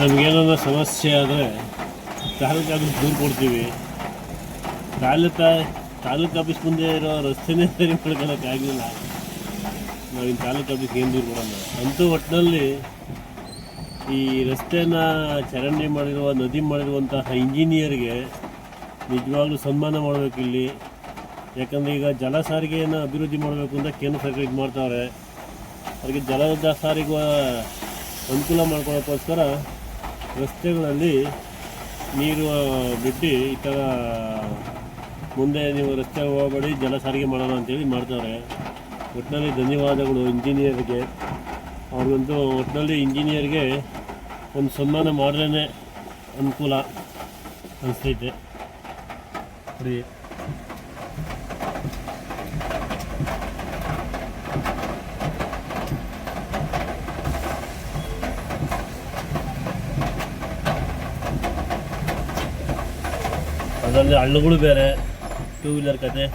ನಮಗೇನಾದ್ರು ಸಮಸ್ಯೆ ಆದರೆ ತಾಲೂಕು ಆಫೀಸ್ ದೂರು ಕೊಡ್ತೀವಿ. ತಾಲೂಕು ತಾಲೂಕು ಆಫೀಸ್ ಮುಂದೆ ಇರೋ ರಸ್ತೆನೇ ಸರಿ ನಾವು ಈ ತಾಲೂಕು ಆಫೀಸ್ಗೆ ಏನು ದೂರು ಕೊಡೋಣ? ಅಂತೂ ಒಟ್ಟಿನಲ್ಲಿ ಈ ರಸ್ತೆನ ಚರಂಡಿ ಮಾಡಿರುವ, ನದಿ ಮಾಡಿರುವಂತಹ ಇಂಜಿನಿಯರ್ಗೆ ನಿಜವಾಗ್ಲೂ ಸನ್ಮಾನ ಮಾಡಬೇಕು ಇಲ್ಲಿ. ಯಾಕಂದರೆ ಈಗ ಜಲ ಸಾರಿಗೆಯನ್ನು ಅಭಿವೃದ್ಧಿ ಮಾಡಬೇಕು ಅಂತ ಕೇಂದ್ರ ಸರ್ಕಾರ ಇದು ಮಾಡ್ತಾವ್ರೆ. ಅದಕ್ಕೆ ಜಲದ ಸಾರಿಗೆ ಅನುಕೂಲ ಮಾಡ್ಕೊಳ್ಳೋಕ್ಕೋಸ್ಕರ ರಸ್ತೆಗಳಲ್ಲಿ ನೀರು ಬಿಟ್ಟು ಈ ಥರ ಮುಂದೆ ನೀವು ರಸ್ತೆ ಹೋಗಬೇಡಿ, ಜಲ ಸಾರಿಗೆ ಮಾಡೋಣ ಅಂತೇಳಿ ಮಾಡ್ತಾರೆ. ಒಟ್ಟಿನಲ್ಲಿ ಧನ್ಯವಾದಗಳು ಇಂಜಿನಿಯರ್ಗೆ. ಅವ್ರಿಗಂತೂ ಒಟ್ಟಿನಲ್ಲಿ ಇಂಜಿನಿಯರ್ಗೆ ಒಂದು ಸನ್ಮಾನ ಮಾಡ್ರೇ ಅನುಕೂಲ ಅನಿಸ್ತೈತೆ ನೋಡಿ ಅದರಲ್ಲಿ ಹಳ್ಳುಗಳು ಬೇರೆ ಟೂ ವೀಲರ್ ಕತೆ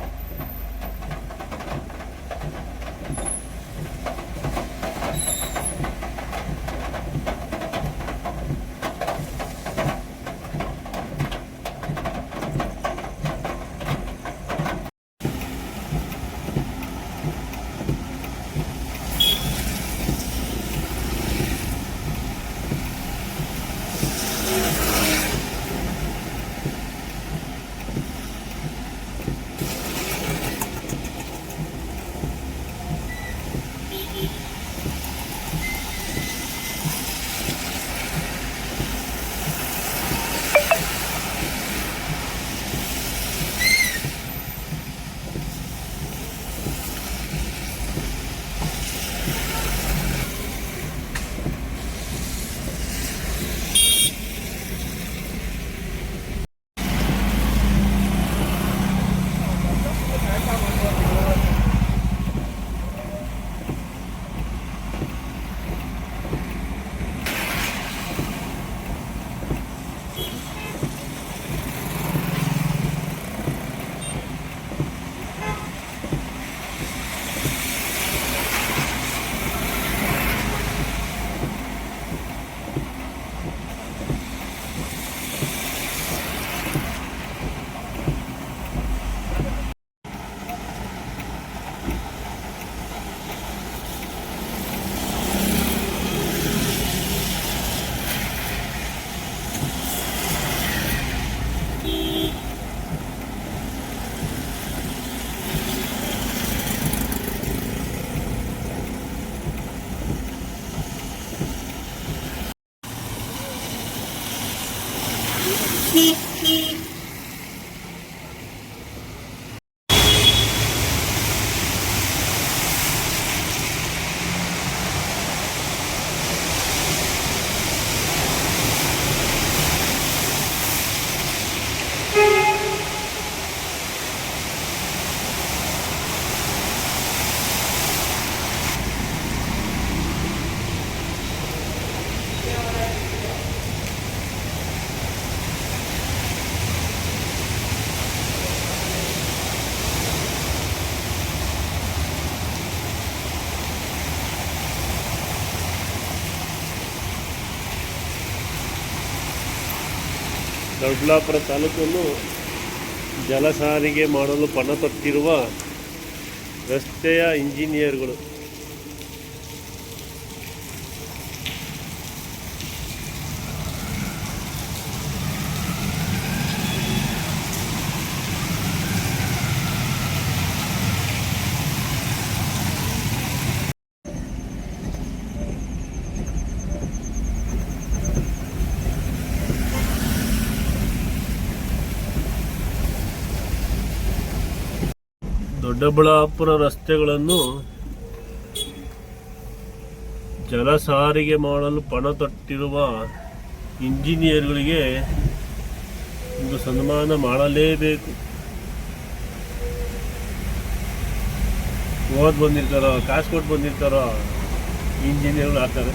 Nikki. ದೊಡ್ಡಬಳ್ಳಾಪುರ ತಾಲೂಕನ್ನು ಜಲ ಸಾರಿಗೆ ಮಾಡಲು ಪಣ ತೊಟ್ಟಿರುವ ರಸ್ತೆಯ ಇಂಜಿನಿಯರ್ಗಳು. ದೊಡ್ಡಬಳ್ಳಾಪುರ ರಸ್ತೆಗಳನ್ನು ಜಲ ಸಾರಿಗೆ ಮಾಡಲು ಪಣ ತೊಟ್ಟಿರುವ ಇಂಜಿನಿಯರ್ಗಳಿಗೆ ಒಂದು ಸನ್ಮಾನ ಮಾಡಲೇಬೇಕು. ಓದ್ ಬಂದಿರ್ತಾರೋ, ಕಾಸು ಕೊಟ್ಟು ಬಂದಿರ್ತಾರೋ ಇಂಜಿನಿಯರ್ಗಳು ಆಗ್ತಾರೆ